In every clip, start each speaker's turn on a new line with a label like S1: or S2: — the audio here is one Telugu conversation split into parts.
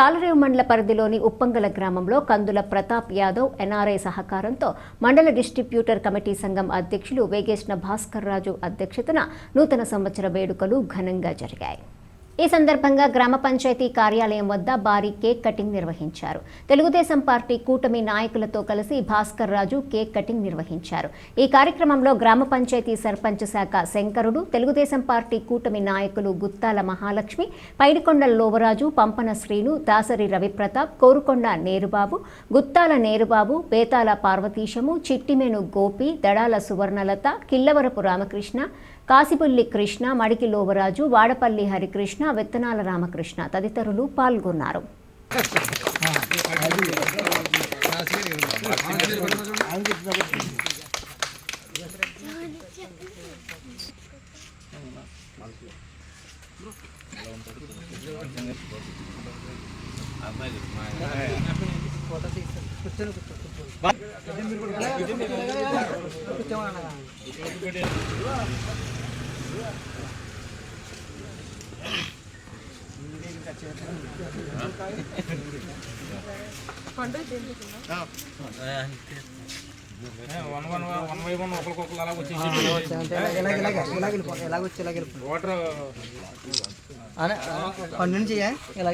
S1: తాలరేవు మండల పరిధిలోని ఉప్పంగల గ్రామంలో కందుల ప్రతాప్ యాదవ్ ఎన్ఆర్ఐ సహకారంతో మండల డిస్ట్రిబ్యూటర్ కమిటీ సంఘం అధ్యక్షులు వేగేష్ణ భాస్కర్ రాజు అధ్యక్షతన నూతన సంవత్సర వేడుకలు ఘనంగా జరిగాయి. ఈ సందర్భంగా గ్రామ పంచాయతీ కార్యాలయం వద్ద భారీ కేక్ కటింగ్ నిర్వహించారు. తెలుగుదేశం పార్టీ కూటమి నాయకులతో కలిసి భాస్కర్ రాజు కేక్ కటింగ్ నిర్వహించారు. ఈ కార్యక్రమంలో గ్రామ పంచాయతీ సర్పంచ్ శాఖ శంకరుడు తెలుగుదేశం పార్టీ కూటమి నాయకులు గుత్తాల మహాలక్ష్మి పైడికొండ లోవరాజు పంపన శ్రీను దాసరి రవిప్రతాప్ కోరుకొండ నేరుబాబు గుత్తాల నేరుబాబు బేతాల పార్వతీశము చిట్టిమేను గోపి దడాల సువర్ణలత కిల్లవరపు రామకృష్ణ కాసిపల్లి కృష్ణ మడికి లోవరాజు వాడపల్లి హరికృష్ణ విత్తనాల రామకృష్ణ తదితరులు పాల్గొన్నారు.
S2: One one one by one ఒకరికొకరు అలా వచ్చేసి వాటర్
S3: పన్ను నుంచి ఇలా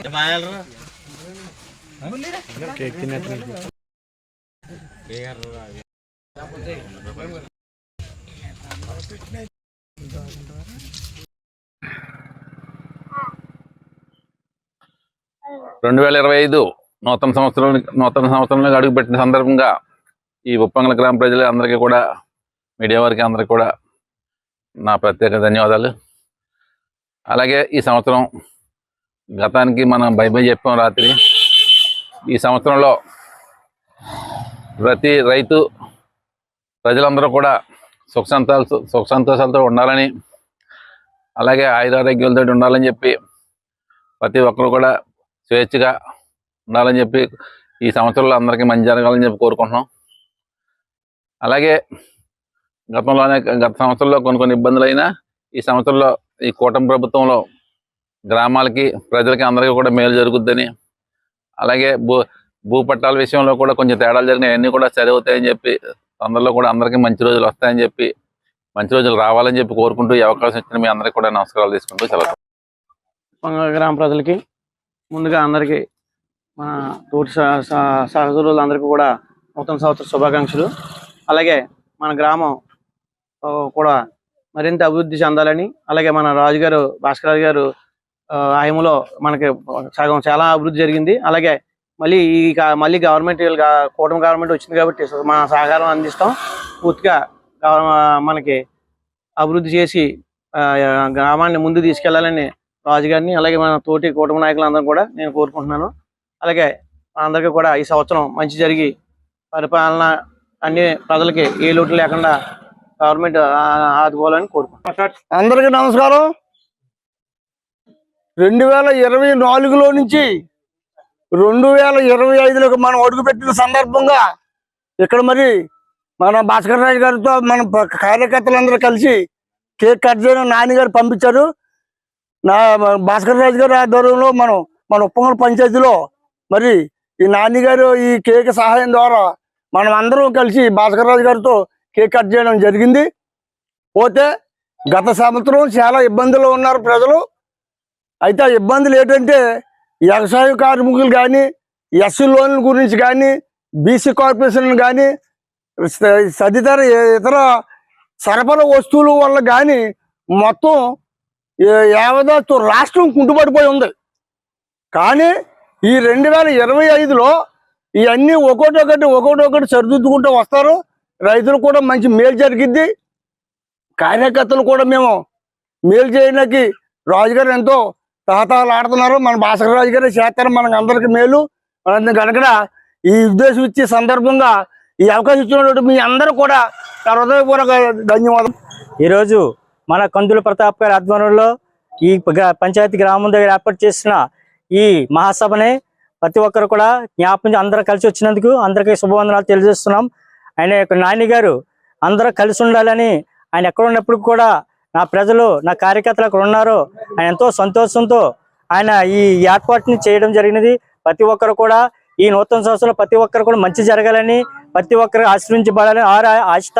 S4: రెండు వేల ఇరవై ఐదు నూతన సంవత్సరం నూతన సంవత్సరంలో అడుగుపెట్టిన సందర్భంగా ఈ ఉప్పంగల గ్రామ ప్రజలు అందరికీ కూడా మీడియా వారికి అందరికీ కూడా నా ప్రత్యేక ధన్యవాదాలు. అలాగే ఈ సంవత్సరం గతానికి మనం బై బై చెప్పాం రాత్రి. ఈ సంవత్సరంలో ప్రతి రైతు ప్రజలందరూ కూడా సుఖ సంతాలు సుఖ సంతోషాలతో ఉండాలని అలాగే ఆయురారోగ్యాలతో ఉండాలని చెప్పి ప్రతి ఒక్కరు కూడా స్వేచ్ఛగా ఉండాలని చెప్పి ఈ సంవత్సరంలో అందరికీ మంచి జరగాలని చెప్పి కోరుకుంటున్నాం. అలాగే గతంలోనే గత సంవత్సరంలో కొన్ని కొన్ని ఇబ్బందులు అయినా ఈ సంవత్సరంలో ఈ కూటమి ప్రభుత్వంలో గ్రామాలకి ప్రజలకి అందరికీ కూడా మేలు జరుగుద్దని అలాగే భూ భూ పట్టాల విషయంలో కూడా కొంచెం తేడాలు జరిగినాయి. అన్నీ కూడా సరి అవుతాయని చెప్పి అందరిలో కూడా అందరికీ మంచి రోజులు వస్తాయని చెప్పి మంచి రోజులు రావాలని చెప్పి కోరుకుంటూ ఈ అవకాశం ఇచ్చిన మీ అందరికీ కూడా నమస్కారాలు తీసుకుంటూ సెలవు.
S3: గ్రామ ప్రజలకి ముందుగా అందరికీ మన తోటి సహ- సహ- సహచరులందరికీ కూడా నూతన సంవత్సర శుభాకాంక్షలు. అలాగే మన గ్రామం కూడా మరింత అభివృద్ధి చెందాలని అలాగే మన రాజుగారు భాస్కర్ రాజు గారు ఆ, మనకి సగం చాలా అభివృద్ధి జరిగింది. అలాగే మళ్ళీ ఈ మళ్ళీ గవర్నమెంట్ కూటమి గవర్నమెంట్ వచ్చింది కాబట్టి మన సహకారం అందిస్తాం. పూర్తిగా మనకి అభివృద్ధి చేసి గ్రామాన్ని ముందు తీసుకెళ్ళాలని రాజుగారిని అలాగే మన తోటి కూటమి నాయకులందరూ కూడా నేను కోరుకుంటున్నాను. అలాగే అందరికీ కూడా ఈ సంవత్సరం మంచి జరిగి పరిపాలన అన్ని ప్రజలకి ఏ లోటు లేకుండా గవర్నమెంట్ ఆదుకోవాలని కోరుకుంటున్నాను.
S5: అందరికీ నమస్కారం. రెండు వేల ఇరవై నాలుగులో నుంచి రెండు వేల ఇరవై ఐదులో మనం అడుగుపెట్టిన సందర్భంగా ఇక్కడ మరి మన భాస్కర్ రాజు గారితో మన కార్యకర్తలందరూ కలిసి కేక్ కట్ చేయడం నాన్నగారు పంపించారు. నా భాస్కర్ రాజు గారి ఆధ్వర్యంలో మనం మన ఉప్పంగల్ పంచాయతీలో మరి ఈ నాన్నగారు ఈ కేక్ సహాయం ద్వారా మనం అందరం కలిసి భాస్కర్ రాజు గారితో కేక్ కట్ చేయడం జరిగింది. పోతే గత సంవత్సరం చాలా ఇబ్బందులు ఉన్నారు ప్రజలు. అయితే ఆ ఇబ్బందులు ఏంటంటే వ్యవసాయ కార్మికులు కానీ ఎస్సీ లోన్ల గురించి కానీ బీసీ కార్పొరేషన్ కానీ తదితర ఇతర సరఫరా వస్తువుల వల్ల కానీ మొత్తం ఏవదో యావదాస్తు రాష్ట్రం కుంటుపడిపోయి ఉంది. కానీ ఈ రెండు వేల ఇరవై ఐదులో ఇవన్నీ ఒకటి ఒకటి ఒకటి ఒకటి సరిదిద్దుకుంటూ వస్తారు. రైతులు కూడా మంచి మేలు జరిగిద్ది. కార్యకర్తలు కూడా మేము మేలు చేయడానికి రాజుగారు ఎంతో తాతాలు ఆడుతున్నారు. మన భాస్కర్ రాజు గారు చేస్తారు. మనకు అందరికి మేలు. కనుక ఈ ఉద్దేశం ఇచ్చే సందర్భంగా ఈ అవకాశం ఇచ్చినటువంటి మీ అందరూ కూడా నా హృదయపూర్వక ధన్యవాదం.
S3: ఈరోజు మన కందుల ప్రతాప్ గారి ఆధ్వర్యంలో ఈ పంచాయతీ గ్రామం దగ్గర ఏర్పాటు చేసిన ఈ మహాసభని ప్రతి ఒక్కరు కూడా జ్ఞాపకం అందరూ కలిసి వచ్చినందుకు అందరికీ శుభవందనాలు తెలియజేస్తున్నాం. ఆయన యొక్క నాని గారు అందరూ కలిసి ఉండాలని ఆయన ఎక్కడ కూడా నా ప్రజలు నా కార్యకర్తలు అక్కడ ఉన్నారు ఆయన ఎంతో సంతోషంతో
S6: ఆయన ఈ ఏర్పాటుని చేయడం జరిగినది. ప్రతి ఒక్కరు కూడా ఈ నూతన సంవత్సరంలో ప్రతి ఒక్కరు కూడా మంచి జరగాలని ప్రతి ఒక్కరు ఆశ్రయించబడాలని ఆరా ఆశిత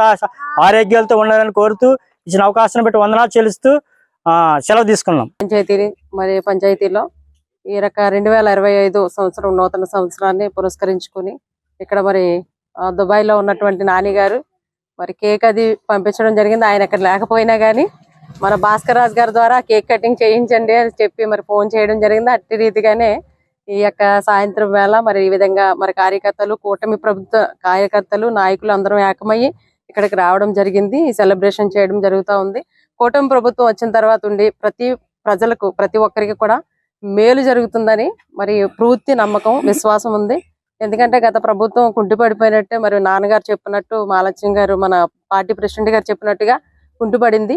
S6: ఆరోగ్యాలతో ఉండాలని కోరుతూ ఇచ్చిన అవకాశం బట్టి వందనాలు చెల్లిస్తూ ఆ, సెలవు తీసుకున్నాం.
S7: పంచాయతీ మరి పంచాయతీలో ఈ రక రెండు వేల ఇరవై ఐదు సంవత్సరం నూతన సంవత్సరాన్ని పురస్కరించుకుని ఇక్కడ మరి ఆ, దుబాయ్లో ఉన్నటువంటి నాని గారు మరి కేక్ అది పంపించడం జరిగింది. ఆయన అక్కడ లేకపోయినా కానీ మన భాస్కర్ రాజ్ గారి ద్వారా కేక్ కటింగ్ చేయించండి అని చెప్పి మరి ఫోన్ చేయడం జరిగింది. అట్టి రీతిగానే ఈ యొక్క సాయంత్రం వేళ మరి ఈ విధంగా మరి కార్యకర్తలు కూటమి ప్రభుత్వ కార్యకర్తలు నాయకులు అందరం ఏకమయ్యి ఇక్కడికి రావడం జరిగింది. ఈ సెలబ్రేషన్ చేయడం జరుగుతూ ఉంది. కూటమి ప్రభుత్వం వచ్చిన తర్వాత ఉండి ప్రతి ప్రజలకు ప్రతి ఒక్కరికి కూడా మేలు జరుగుతుందని మరి పూర్తి నమ్మకం విశ్వాసం ఉంది. ఎందుకంటే గత ప్రభుత్వం కుంటుపడిపోయినట్టే మరి నాన్నగారు చెప్పినట్టు మాలక్ష్మి గారు మన పార్టీ ప్రెసిడెంట్ గారు చెప్పినట్టుగా కుంటుపడింది.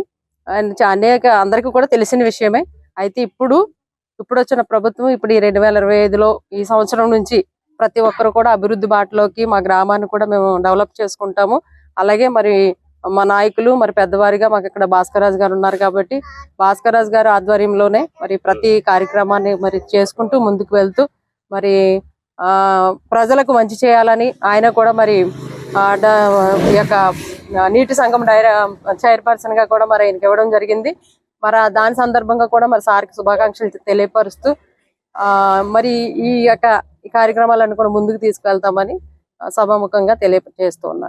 S7: అనేక అందరికీ కూడా తెలిసిన విషయమే. అయితే ఇప్పుడు ఇప్పుడు వచ్చిన ప్రభుత్వం ఇప్పుడు ఈ రెండు వేల ఇరవై ఐదులో ఈ సంవత్సరం నుంచి ప్రతి ఒక్కరు కూడా అభివృద్ధి బాటలోకి మా గ్రామాన్ని కూడా మేము డెవలప్ చేసుకుంటాము. అలాగే మరి మా నాయకులు మరి పెద్దవారిగా మాకు ఇక్కడ భాస్కర్ రాజు గారు ఉన్నారు కాబట్టి భాస్కర్ గారు ఆధ్వర్యంలోనే మరి ప్రతి కార్యక్రమాన్ని మరి చేసుకుంటూ ముందుకు వెళ్తూ మరి ప్రజలకు మంచి చేయాలని ఆయన కూడా మరి ఈ యొక్క నీటి సంఘం డైర చైర్పర్సన్గా కూడా మరి ఆయనకి ఇవ్వడం జరిగింది. మరి దాని సందర్భంగా కూడా మరి సార్కి శుభాకాంక్షలు తెలియపరుస్తూ ఆ మరి ఈ యొక్క ఈ కార్యక్రమాలను కూడా ముందుకు తీసుకెళ్తామని సభాముఖంగా తెలియజేస్తూ ఉన్నారు